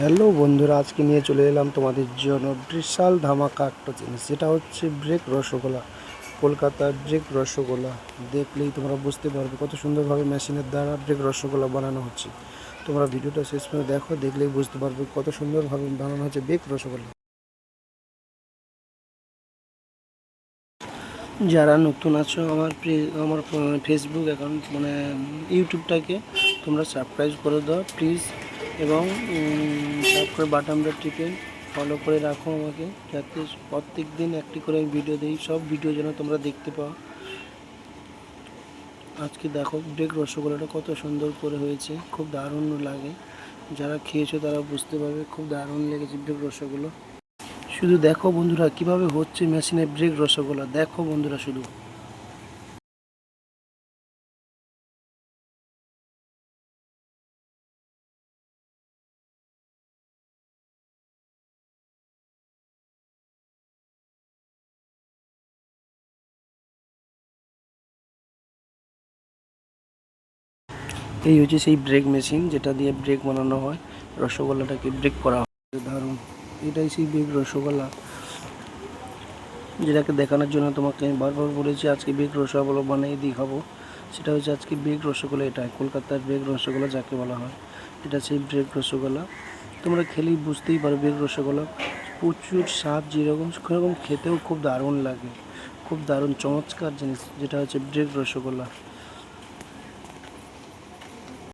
Hello বন্ধুরা, আজকে নিয়ে চলে এলাম তোমাদের জন্য বিশাল ধামাকা একটা জিনিস। যেটা হচ্ছে ব্রেক রসগোল্লা, কলকাতার ব্রেক রসগোল্লা। দেখলেই তোমরা বুঝতে পারবে কত সুন্দরভাবে মেশিনের দ্বারা ব্রেক রসগোল্লা বানানো হচ্ছে। তোমরা ভিডিওটা শেষ করে দেখো, দেখলেই বুঝতে পারবে কত সুন্দরভাবে বানানো হচ্ছে ব্রেক রসগোল্লা। যারা নতুন আছো আমার আমার ফেসবুক অ্যাকাউন্ট মানে ইউটিউবটাকে তোমরা সাবস্ক্রাইব করে দাও প্লিজ এবং সাবস্ক্রাইব করে বাটনটা টিপে ফলো করে রাখো আমাকে যাতে প্রত্যেক দিন একটি করে আমি ভিডিও দিই। সব ভিডিও যেন তোমরা দেখতে পাও। আজকে দেখো ব্রেক রসগোল্লাটা কত সুন্দর করে হয়েছে। খুব দারুণ লাগে। যারা খেয়েছো তারা বুঝতে পারবে, খুব দারুণ লেগেছে ব্রেক রসগোল্লা। শুধু দেখো বন্ধুরা, কীভাবে হচ্ছে মেশিনে ব্রেক রসগোল্লা। দেখো বন্ধুরা শুধু। এই হচ্ছে সেই ব্রেক মেশিন যেটা দিয়ে ব্রেক বানানো হয়। রসগোল্লাটাকে ব্রেক করা হয়। দারুণ। এটাই সেই ব্রেক রসগোল্লা। যেটাকে দেখানোর জন্য তোমাকে আমি বারবার বলেছি, আজকে বেগ রসগোল্লা বানিয়ে দেখাবো। সেটা হচ্ছে আজকে বেগ রসগোল্লা, এটা কলকাতার বেগ রসগোল্লা যাকে বলা হয়। এটা সেই ব্রেক রসগোল্লা। তোমরা খেলেই বুঝতেই পারো বেগ রসগোল্লা। প্রচুর স্বাদ, যেরকম, সেরকম খেতেও খুব দারুণ লাগে। খুব দারুণ চমৎকার জিনিস, যেটা হচ্ছে ব্রেক রসগোল্লা।